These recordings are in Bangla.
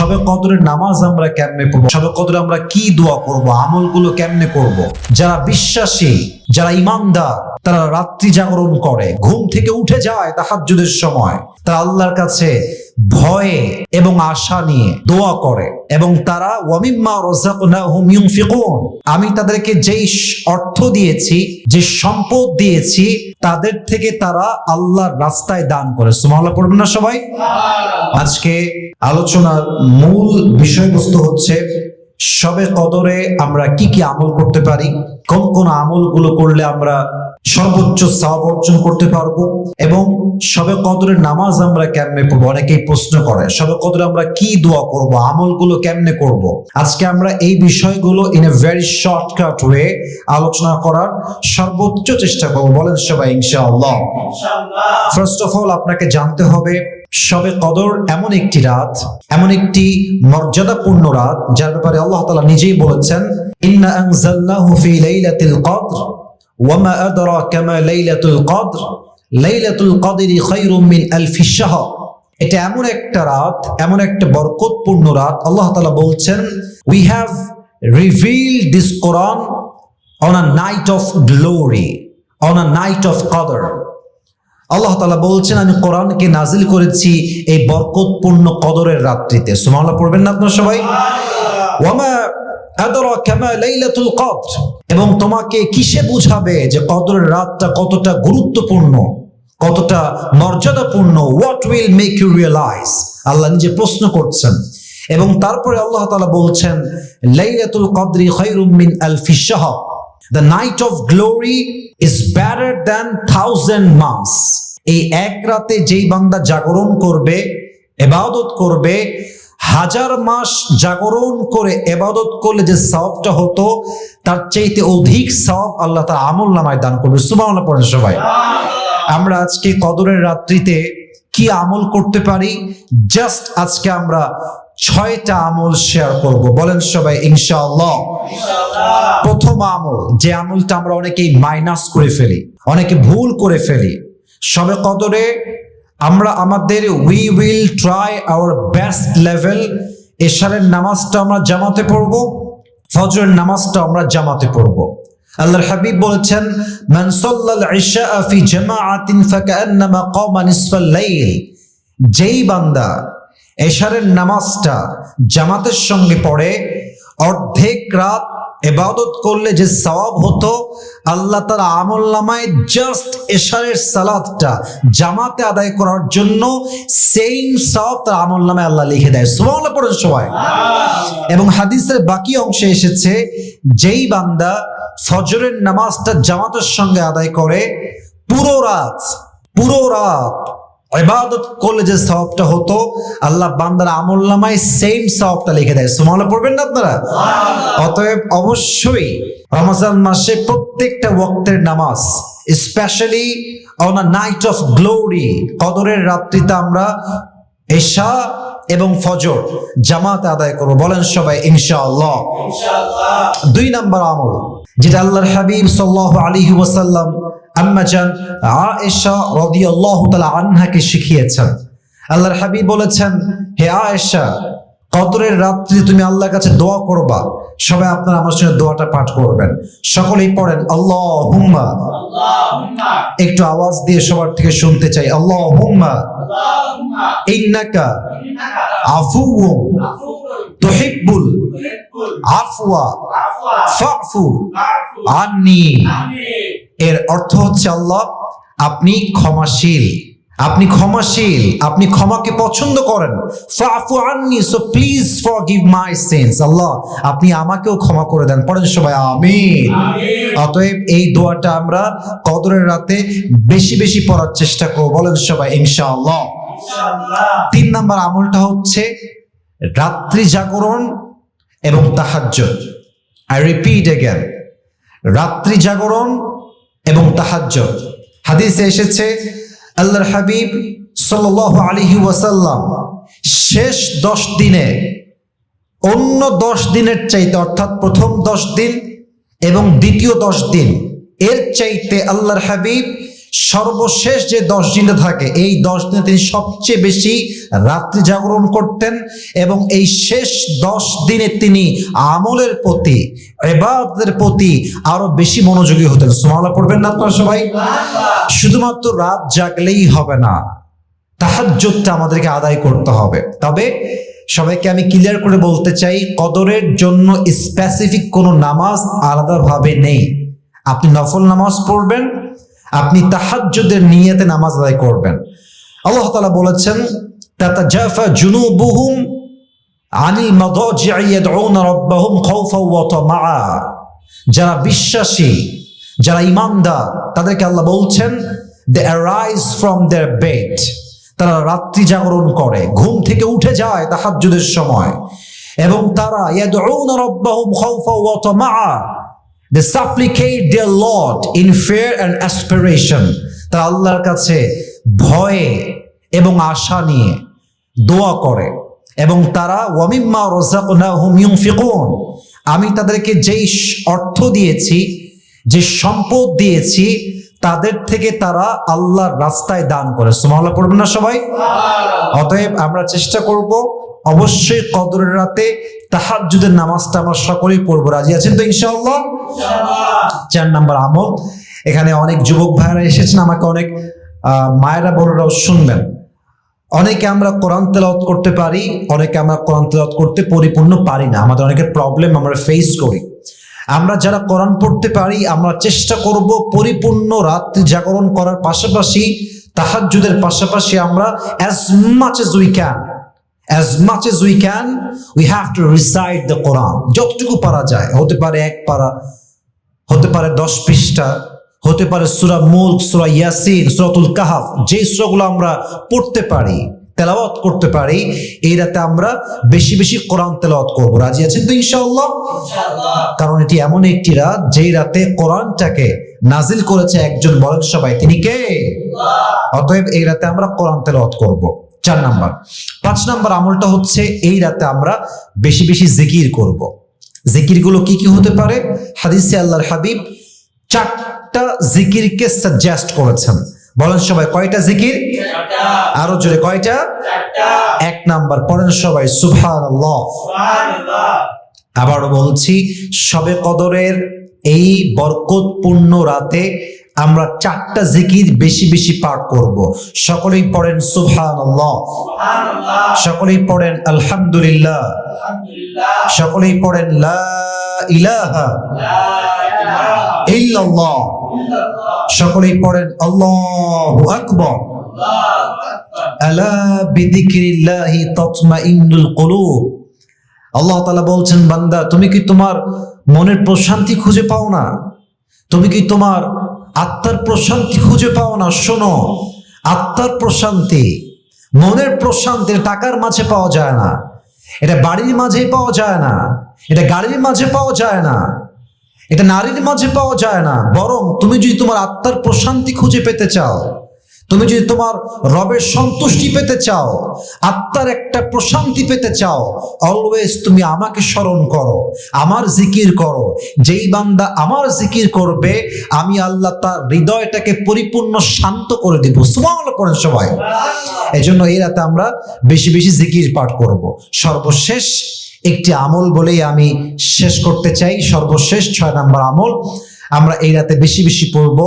সবে কদরের নামাজ আমরা কেমনে পড়ব? সবে কদরে আমরা কি দোয়া করব? আমলগুলো কেমনে করব? যারা বিশ্বাসী, যারা ইমানদার, তারা রাত্রি জাগরণ করে, ঘুম থেকে উঠে যায় তাহার সময়। তারা আল্লাহর কাছে ভয়ে এবং আশা নিয়ে দোয়া করে এবং তারা ওয়ামিম্মা রাযাকনাহুম ইউনফিকুন। আমি তাদেরকে যেই অর্থ দিয়েছি, যে সম্পদ দিয়েছি, তাদের থেকে তারা আল্লাহর রাস্তায় দান করে। সুবহানাল্লাহ, পড়বেন না সবাই? আজকে আলোচনার মূল বিষয়বস্তু হচ্ছে সবে কদরে আমরা কি কি আমল করতে পারি? কোন কোন আমলগুলো করলে আমরা সর্বোচ্চ সাব অর্জন করতে পারব? এবং সবে কদরের নামাজ আমরা কেমনে পড়ব? অনেকেই প্রশ্ন করে সবে কদরে আমরা কি দোয়া করব? আমলগুলো কেমনে করব? আজকে আমরা এই বিষয়গুলো in a very shortcut way আলোচনা করার সর্বোচ্চ চেষ্টা করব। বলেন সবাই ইনশাআল্লাহ। ফার্স্ট অফ অল আপনাকে জানতে হবে সবে কদর এমন একটি রাত, এমন একটি মর্যাদাপূর্ণ রাত, যার ব্যাপারে আল্লাহ তালা নিজেই বলেছেন, ইন্না আনজালনাহু ফি লাইলাতিল কদর ওয়ামা আদরাকা মা লাইলাতুল কদর, লাইলাতুল কদরি খায়রুম মিন আলফি শাহর। এটা এমন একটা রাত, এমন একটা বরকতপূর্ণ রাত, আল্লাহ তাআলা বলছেন we have revealed this Quran on a night of glory on a night of Qadr Allah তালা বলছেন আমি কোরআনকে নাজিল করেছি এই বরকতপূর্ণ কদরের রাত্রিতে। সুমাল্লাহ পড়বেন না আপনার সবাই? ওয়ামা এবং তোমাকে কিসে বুঝাবে যে কদরের রাতটা কতটা গুরুত্বপূর্ণ কতটা মর্যাদাপূর্ণ? What will make you realise Allah নিজে প্রশ্ন করছেন। এবং তারপরে আল্লাহ তালা বলছেন লাইলাতুল কদরি খায়রুম মিন আলফি শাহর। The night of glory is better than thousand months এই এক রাতে যেই বান্দা জাগরণ করবে, এবাদত করবে, হাজার মাস জাগরণ করে এবাদত করলে যে সওয়াবটা হতো, তার চাইতে অধিক সওয়াব আল্লাহ তার আমল নামায় দান করবে। সুবহানাল্লাহ পড়েন সবাই। আমরা আজকে কদরের রাত্রিতে কি আমল করতে পারি? জাস্ট আজকে আমরা ছয়টা আমল শেয়ার করব। বলেন সবাই ইনশাআল্লাহ। প্রথম আমল যে আমলটা আমরা অনেকেই মাইনাস করে ফেলি অনেকে ভুল করে ফেলি। সবে কদরে আমরা আমাদের we will try our best level এশারের নামাজটা আমরা জামাতে পড়ব ফজরের নামাজটা আমরা জামাতে পড়ব। আল্লাহর হাবিব বলেছেন মান সাল্লাল ইশা ফি জামাআতিন ফাকান্নামা কামা নিসফাল লাইল। যেই বান্দা এশারের নামাজটা জামাতের সঙ্গে পড়ে, অর্ধেক রাত এবাদত করলে যে সওয়াব হতো, আল্লাহ তার আমল নামায় জাস্ট এশারের সালাদটা জামাতে আদায় করার জন্য সেম সওয়াব তার আমল নামায় আল্লাহ লিখে দেয়। সুবহানাল্লাহ পড়েন সবাই। এবং হাদিসের বাকি অংশে এসেছে, যেই বান্দা ফজরের নামাজটা জামাতের সঙ্গে আদায় করে, পুরো রাত পুরো রাত ইবাদত করলে যে সওয়াবটা হতো আল্লাহ বান্দার আমল নামায় সেম সওয়াবটা লিখে দেয়। সুমালা পড়বেন না আপনারা? অতএব অবশ্যই রমজান মাসে প্রত্যেকটা ওয়াক্তের নামাজ specially on a night of glory কদরের রাত্রিতে আমরা এশা এবং ফজর জামাত আদায় করব। বলেন সবাই ইনশাআল্লাহ। দুই নাম্বার আমল যেটা আল্লাহর হাবিব সাল্লাহ আলী ওয়াসাল্লাম আম্মাজান আয়েশা রাদিয়াল্লাহু তাআলা আনহাকে শিখিয়েছেন। আল্লাহর হাবিব বলেছেন হে আয়েশা কদরের রাত্রি তুমি আল্লাহর কাছে দোয়া করবা। সবাই আপনারা আমার সঙ্গে দোয়াটা পাঠ করবেন। সকলেই পড়েন আল্লাহ হুম্মা একটু আওয়াজ দিয়ে সবার থেকে শুনতে চাই আল্লাহ হুম্মা ইন্নাকা আফুউম। তুহিব্বুল আফওয়া, ফাফু আন্নি। এর অর্থ হচ্ছে আল্লাহ, আপনি ক্ষমাশীল। আপনি ক্ষমাশীল, আপনি ক্ষমাকে পছন্দ করেন। ফাফু আন্নি so please forgive my sins Allah, আপনি আমাকেও ক্ষমা করে দেন। পড়েন সবাই, আমিন। অতএব এই দোয়াটা আমরা কদরের রাতে বেশি বেশি পড়ার চেষ্টা করব। বলেন সবাই, ইনশাআল্লাহ। তিন নাম্বার আমলটা হচ্ছে রাত্রি জাগরণ এবং তাহাজ্জুদ। আই রিপিট এগেন রাত্রি জাগরণ এবং তাহাজ্জুদ। হাদিসে এসেছে, আল্লাহর হাবিব সাল্লাল্লাহু আলাইহি ওয়াসাল্লাম শেষ দশ দিনে, অন্য দশ দিনের চাইতে, অর্থাৎ প্রথম দশ দিন এবং দ্বিতীয় দশ দিন, এর চাইতে আল্লাহর হাবিব সর্বশেষ যে দশ দিনটা থাকে, এই দশ দিনে তিনি সবচেয়ে বেশি রাত্রি জাগরণ করতেন এবং এই শেষ দশ দিনে তিনি আমলের প্রতি এবাদের প্রতি আরও বেশি মনোযোগী হতেন। সোমালা পড়বেন না আপনারা সবাই? শুধুমাত্র রাত জাগলেই হবে না, তাহাজ্জুদটা আমাদেরকে আদায় করতে হবে। তবে সবাইকে আমি ক্লিয়ার করে বলতে চাই, কদরের জন্য স্পেসিফিক কোনো নামাজ আলাদাভাবে নেই। আপনি নফল নামাজ পড়বেন আপনি তাহাজ্জুদের নিয়েতে নামাজ আদায় করবেন। আল্লাহ তালা বলেছেন, তাতাজাফা জুনুবুহুম আনিল রাব্বাহুম তামাআ। যারা বিশ্বাসী, যারা ইমানদার তাদেরকে আল্লাহ বলছেন they arise from their bed তারা রাত্রি জাগরণ করে, ঘুম থেকে উঠে যায় তাহাজ্জুদের সময়। এবং তারা ইয়াদউনা রাব্বাহুম খাওফা ওয়া তামাআ। They supplicate their Lord in fear and aspiration তারা আল্লাহর কাছে ভয়ে এবং আশা নিয়ে দোয়া করে। এবং তারা, ওয়ামিম্মা রাযাকনাহুম ইউনফিকুন। আমি তাদেরকে যেই অর্থ দিয়েছি, যে সম্পদ দিয়েছি, তাদের থেকে তারা আল্লাহর রাস্তায় দান করে। সুবহানাল্লাহ পড়বেন না সবাই? অতএব আমরা চেষ্টা করব অবশ্যই কদরের রাতে তাহাজ্জুদের নামাজটা আমরা সকলেই পড়ব। রাজি আছেন তো ইনশাআল্লাহ? চার নাম্বার আমল। এখানে অনেক যুবক ভাইরা এসেছেন আমাকে অনেক মায়েরা বোনেরাও শুনবেন। অনেকে আমরা কোরআন তেলাওয়াত করতে পারি অনেকে আমরা কোরআন তেলাওয়াত করতে পরিপূর্ণ পারি না। আমাদের অনেকের প্রবলেম আমরা ফেস করি। আমরা যারা কোরআন পড়তে পারি আমরা চেষ্টা করব পরিপূর্ণ রাত্রি জাগরণ করার পাশাপাশি তাহাজ্জুদের পাশাপাশি আমরা as much as we can as much as we can we have to recite the Quran যতটুকু পারা যায়। হতে পারে এক পারা হতে পারে দশ পৃষ্ঠা হতে পারে সুরা মুল্ক সুরা ইয়াসিন সুরাতুল কাহাফ যে সুরাগুলো আমরা পড়তে পারি তেলাওয়াত করতে পারি এই রাতে আমরা বেশি বেশি কোরআন তেলাওয়াত করব। রাজি আছেন তো ইনশাআল্লাহ? কারণ এটি এমন একটি রাত যেই রাতে কোরআনটাকে নাজিল করেছে একজন বলেন সবাই তিনি কে? অতএব এই রাতে আমরা কোরআন তেলাওয়াত করব। চার নাম্বার। পাঁচ নাম্বার আমলটা হচ্ছে এই রাতে আমরা বেশি বেশি জিকির করব। জিকিরগুলো কি কি হতে পারে? হাদিসে আল্লাহর হাবিব চারটা জিকিরকে সাজেস্ট করেছেন। বলেন সবাই কয়টা জিকির? আরও জোরে কয়টা? এক নাম্বার পড়েন সবাই সুবহান আবারও বলছি সবে কদরের এই বরকতপূর্ণ রাতে আমরা চারটা জিকির বেশি বেশি পাঠ করব। সকলেই পড়েন সুবহান সকলেই পড়েন আলহামদুলিল্লাহ। সকলেই পড়েন লা ইলাহা সকলেই পড়েন আল্লাহু আকবার। আল্লাহ বলছেন, বান্দা, তুমি কি তোমার মনের প্রশান্তি খুঁজে পাও না? তুমি কি তোমার আত্মার প্রশান্তি খুঁজে পাও না, শোনো। আত্মার প্রশান্তি, মনের প্রশান্তি টাকার মাঝে পাওয়া যায় না। এটা বাড়ির মাঝে পাওয়া যায় না। এটা গাড়ির মাঝে পাওয়া যায় না। এটা নারীর মাঝে পাওয়া যায় না। বরং তুমি যদি তোমার আত্মার প্রশান্তি খুঁজে পেতে চাও তুমি যদি তোমার রবের সন্তুষ্টি পেতে চাও, আত্মার একটা প্রশান্তি পেতে চাও অলওয়েজ তুমি আমাকে স্মরণ করো, আমার জিকির করো। যেই বান্দা আমার জিকির করবে, আমি আল্লাহ তার হৃদয়টাকে পরিপূর্ণ শান্ত করে দিব। সুবহানাল্লাহ পড়েন সবাই। এই জন্য এই রাতে আমরা বেশি বেশি জিকির পাঠ করব। সর্বশেষ একটি আমল বলেই আমি শেষ করতে চাই। সর্বশেষ ছয় নম্বর আমল। আমরা এই রাতে বেশি বেশি পড়ব।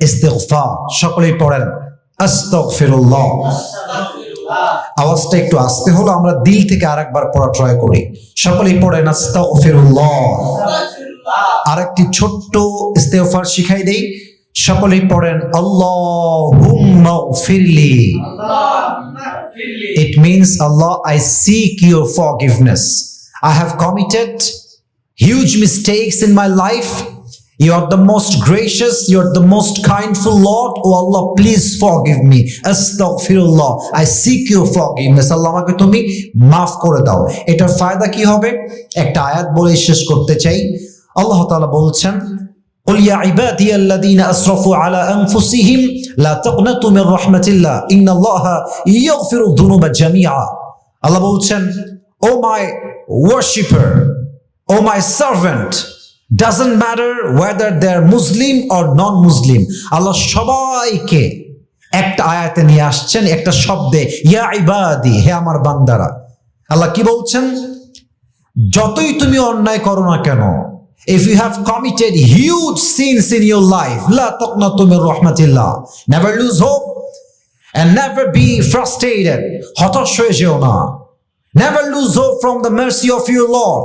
ইস্তেগফার। সকলেই পড়েন। আস্তাগফিরুল্লাহ আওয়াজটা একটু আসতে হলো আমরা দিল থেকে আরেকবার পড়া ট্রাই করি সকলেই পড়েন আস্তাগফিরুল্লাহ আরেকটি ছোট্ট ইস্তেগফার শিখাই দেই সকলেই পড়েন আল্লাহুম্মা ফিরলি It means, Allah, I seek your forgiveness. I have committed huge mistakes in my life. You are the most gracious, you are the most kindful Lord. Oh Allah, please forgive me. Astaghfirullah. I seek your forgiveness. আল্লাহ আমাকে তুমি মাফ করে দাও এটার ফায়দা কি হবে একটা আয়াত বলে শেষ করতে চাই আল্লাহ তাআলা বলছেন قل يا عبادي الذين اسرفوا على انفسهم لا تقنطوا من رحمه الله ان الله يغفر الذنوب جميعا আল্লাহ বলছেন ও মাই worshipper O my servant doesn't matter whether they are Muslim or non Muslim Allah সবাইকে একটা আয়াতে নিয়ে আসছেন, একটা শব্দে, ইয়া ইবাদি, হে আমার বান্দারা। আল্লাহ কি বলছেন? যতই তুমি অন্যায় করো না কেন if you have committed huge sins in your life লা তাকনাতু মির রাহমাতিল্লাহ never lose hope and never be frustrated, হতাশ হয়ে যেও না। Never lose hope from the mercy of your lord.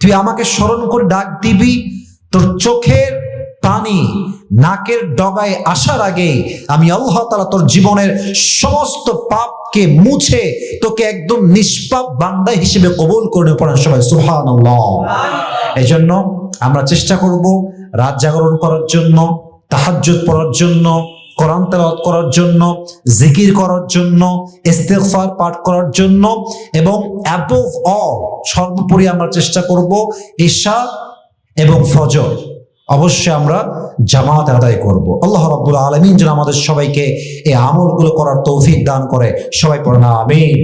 তুই আমাকে স্মরণ করে ডাক দিবি। তোর চোখের পানি নাকের ডগায় আসার আগে আমি আল্লাহ তাআলা তোর জীবনের সমস্ত পাপকে মুছে তোকে একদম নিষ্পাপ বান্দা হিসেবে কবুল করে পড়েন সবাই এই জন্য আমরা চেষ্টা করব রাত জাগরণ করার জন্য, তাহাজ্জুদ পড়ার জন্য কোরআন তেলাওয়াত করার জন্য, জিকির করার জন্য, ইস্তেগফার পাঠ করার জন্য এবং অ্যাবভ অল সর্বোপরি আমরা চেষ্টা করব ঈশা এবং ফজর। অবশ্যই আমরা জামাত আদায় করব। আল্লাহ রাব্বুল আলামিন যেন আমাদের সবাইকে এই আমলগুলো করার তৌফিক দান করে। সবাই পড়না, আমিন।